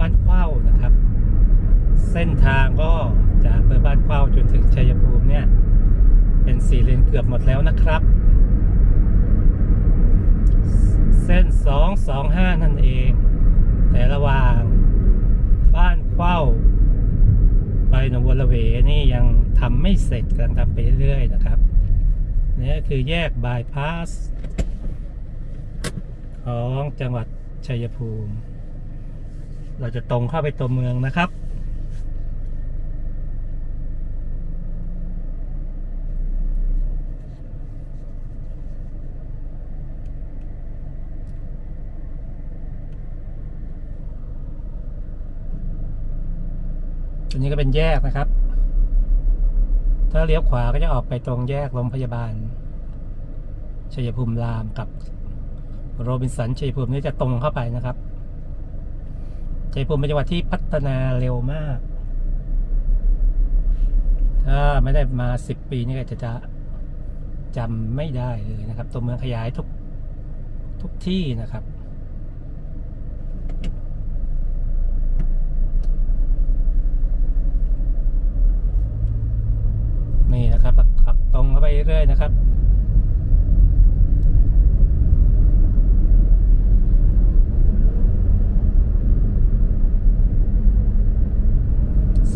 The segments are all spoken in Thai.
บ้านเข้านะครับ เส้นทางก็จากอำเภอบ้านเข้าจนถึงชัยภูมิเนี่ย เป็นสี่เลนเกือบหมดแล้วนะครับ เส้น 225 นั่นเอง แต่ระหว่างบ้านเข้าไปหนองบัวระเวนี่ยังทำไม่เสร็จกำลังทำไปเรื่อยๆนะครับนี่คือแยกบายพาสของจังหวัดชัยภูมิ เราจะตรงเข้าไปตัวเมืองนะครับอันนี้ก็เป็นแยกนะครับ ถ้าเลี้ยวขวาก็จะออกไปตรงแยกโรงพยาบาลชัยภูมิรามกับโรบินสันชัยภูมินี่จะตรงเข้าไปนะครับ ชัยภูมิเป็นจังหวัดที่พัฒนาเร็วมาก ถ้าไม่ได้มาสิบปีนี่ก็จะจะจำไม่ได้เลยนะครับ ตัวเมืองขยายทุกทุกที่นะครับ นี่นะครับขับตรงเข้าไปเรื่อยนะครับ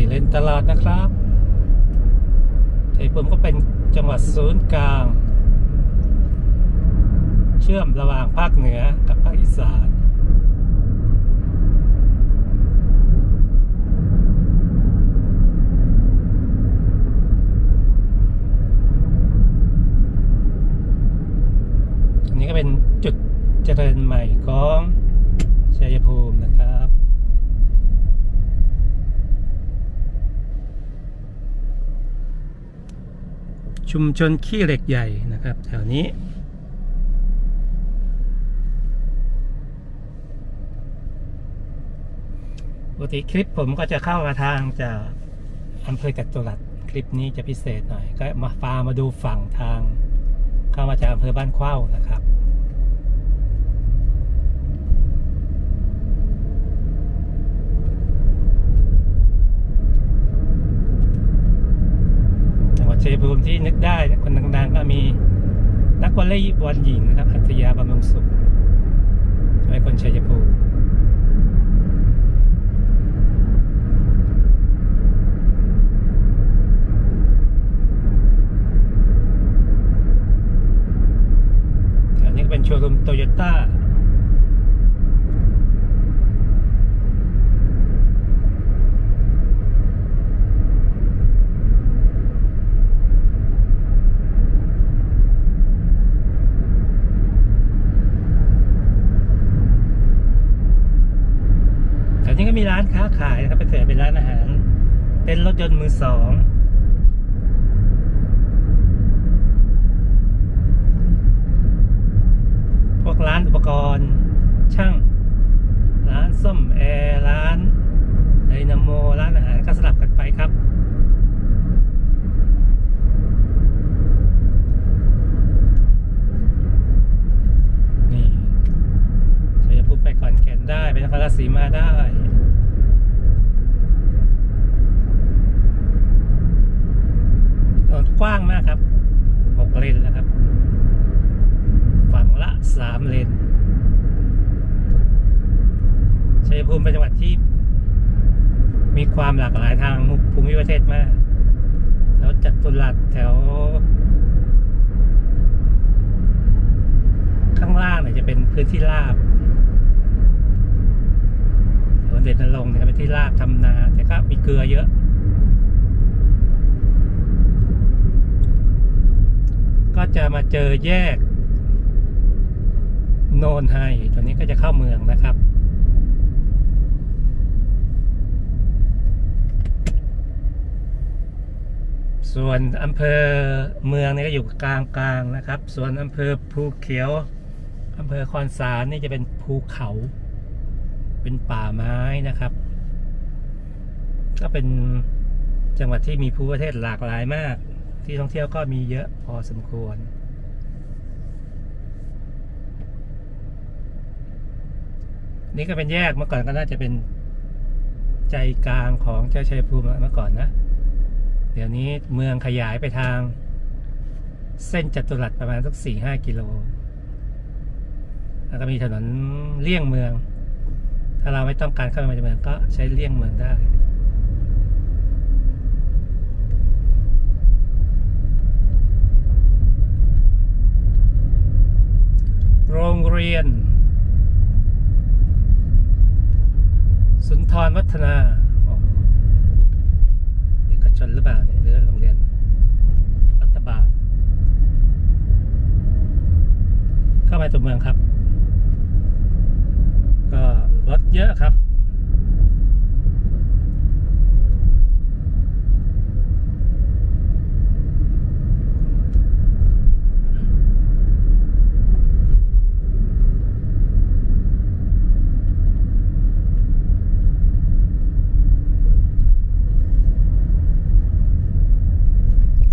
สี่เลนตลอดนะครับชัยภูมิก็เป็นจังหวัดศูนย์กลาง เชื่อมระหว่างภาคเหนือกับภาคอีสานอันนี้ก็เป็นจุดเจริญใหม่ของชัยภูมินะครับ ชุมชนขี้เหล็กใหญ่นะครับ แถวนี้ ปกติคลิปผมก็จะเข้ามาทางจากอำเภอจัตุรัสคลิปนี้จะพิเศษหน่อย ก็มาฟามาดูฝั่งทาง เข้ามาจากอำเภอบ้านเข้านะครับ จังหวัดชัยภูมิที่นึกได้คนดังๆก็มีนักวอลเลย์ บอลหญิงนะครับ อัธยาบำรุงสุขไอคนชัยภูมิอันนี้ก็เป็นโชว์รูมโตโยต้า แถวนี้ก็มีร้านค้าขายนะครับไปเถอะเป็นร้านอาหาร เป็นรถยนต์มือสอง พวกร้านอุปกรณ์ช่าง ร้านส้มแอร์ ร้านไดนาโม ร้านอาหารก็สลับกันไปครับ นี่ชัยภูมิไปขอนแก่นได้ไปนครราชสีมาได้ ถนนกว้างมากครับหกเลนแล้วครับ ฝั่งละสามเลน ชัยภูมิเป็นจังหวัดที่ มีความหลากหลายทางภูมิประเทศมากแถวจัตุรัสแถว ข้างล่างเนี่ยจะเป็นพื้นที่ราบส่วนเด่นนรงค์เนี่ยเป็นที่ราบทำนา แต่ก็มีเกลือเยอะก็จะมาเจอแยก โนนไฮตัวนี้ก็จะเข้าเมืองนะครับ ส่วนอำเภอเมืองนี่ก็อยู่กลางกลางๆนะครับ ส่วนอำเภอภูเขียวอำเภอคอนสารนี่จะเป็นภูเขา เป็นป่าไม้นะครับ ก็เป็นจังหวัดที่มีภูประเทศหลากหลายมาก ที่ท่องเที่ยวก็มีเยอะพอสมควรนี่ก็เป็นแยกเมื่อก่อนก็น่าจะเป็นใจกลางของเจ้าชัยภูมิเมื่อก่อนนะ ดี๋ยวนี้เมืองขยายไปทาง เส้นจัตุรัสประมาณสักสี่ห้ากิโล แล้วก็มีถนนเลี่ยงเมือง ถ้าเราไม่ต้องการเข้ามาในเมืองก็ใช้เลี่ยงเมืองได้โรงเรียน สุนทรวัฒนา ชนหรือเปล่าเนี่ยหรือโรงเรียนรัฐบาล เข้าไปตัวเมืองครับ ก็รถเยอะครับ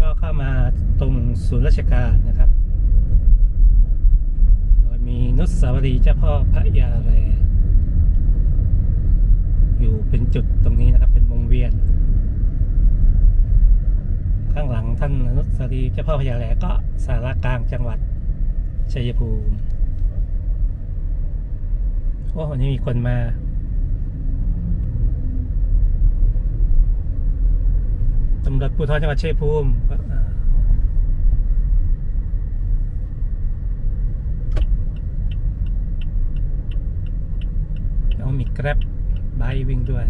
ก็เข้ามา ตรงศูนย์ราชการนะครับ โดยมีนุสาวรีเจ้าพ่อพระยาแร อยู่เป็นจุดตรงนี้นะครับ เป็นวงเวียน ข้างหลังท่านนุสาวรีเจ้าพ่อพระยาแรก็สารากลางจังหวัดชัยภูมิโอ้วันนี้มีคนมาตำรวจภูธรจังหวัดชัยภูมิก็อ่า แล้ว มี Grab ไบวิ่งด้วย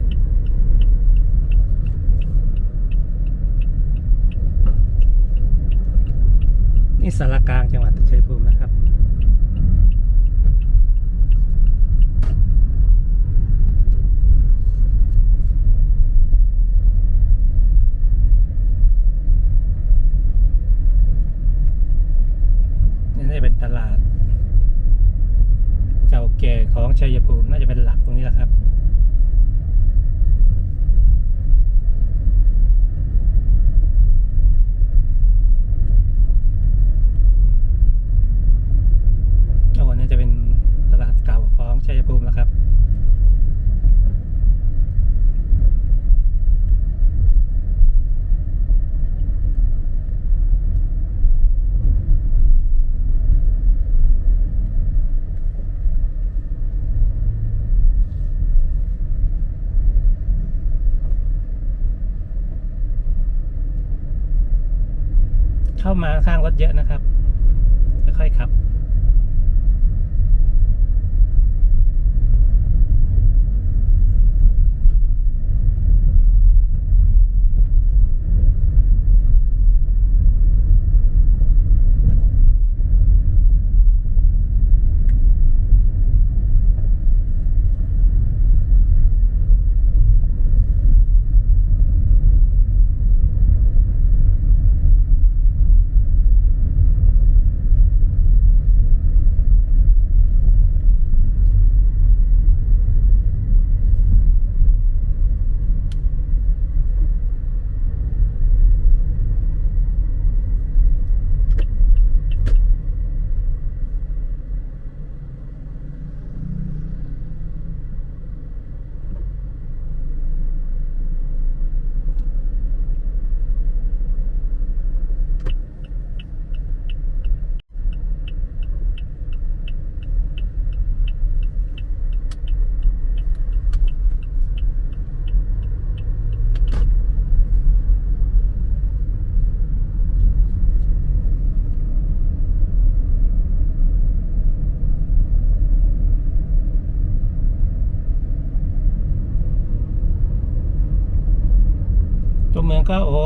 นี่สารกลางจังหวัดชัยภูมินะครับ นี่เป็นตลาด เก่าแก่ของชัยภูมิ จะเป็นหลักตรงนี้แหละครับ โอ้นี่จะเป็นตลาดเก่าของชัยภูมิแล้วครับ เข้ามาข้างรถเยอะนะครับค่อยๆขับ เมืองก็โอ้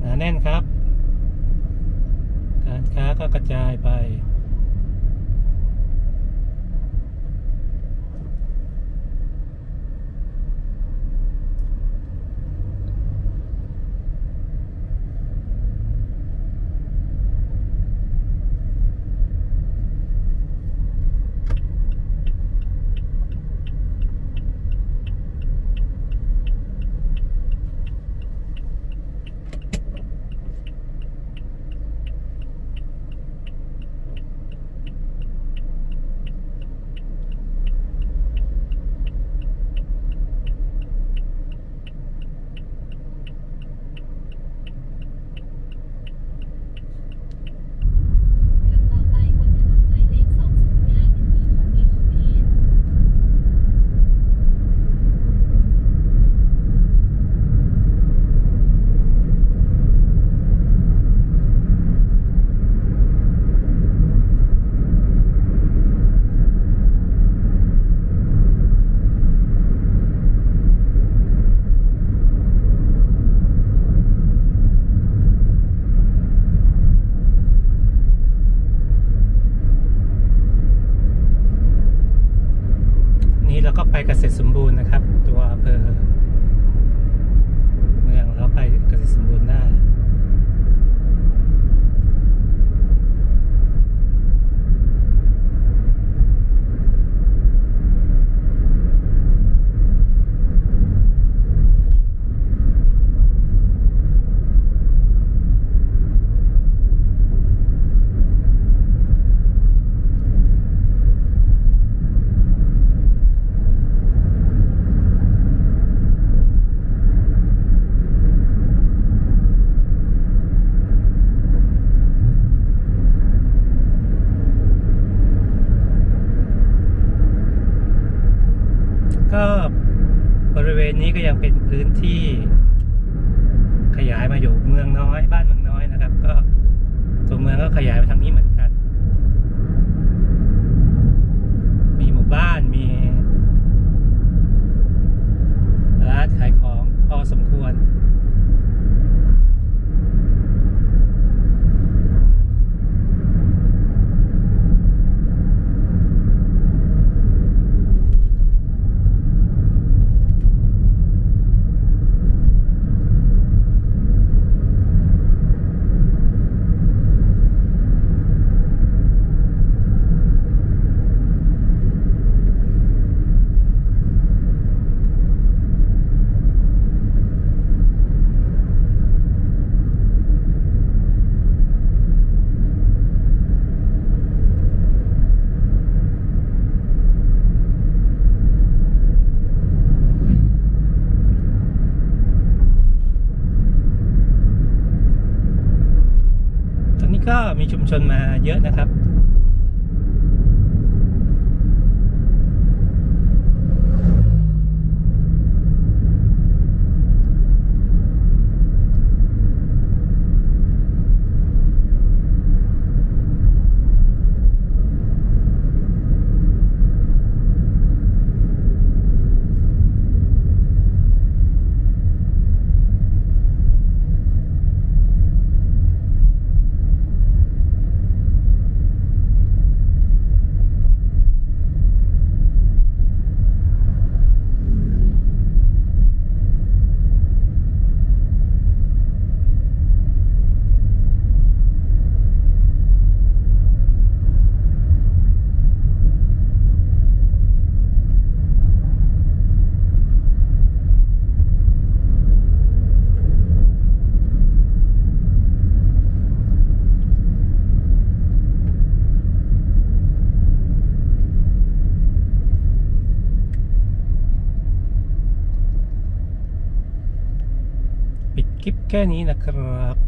หนาแน่นครับ การค้าก็กระจายไป เกษตรสมบูรณ์นะครับ ตัวอำเภอเมืองเราไปเกษตรสมบูรณ์ได้ ก็บริเวณนี้ก็ยังเป็นพื้นที่ ขยายมาอยู่เมืองน้อย บ้านเมืองน้อยนะครับ ก็ตัวเมืองก็ขยายไปทางนี้เหมือนกัน มีหมู่บ้านมีร้านขายของพอสมควร ตอนนี้ก็ มีชุมชนมาเยอะนะครับ ปิด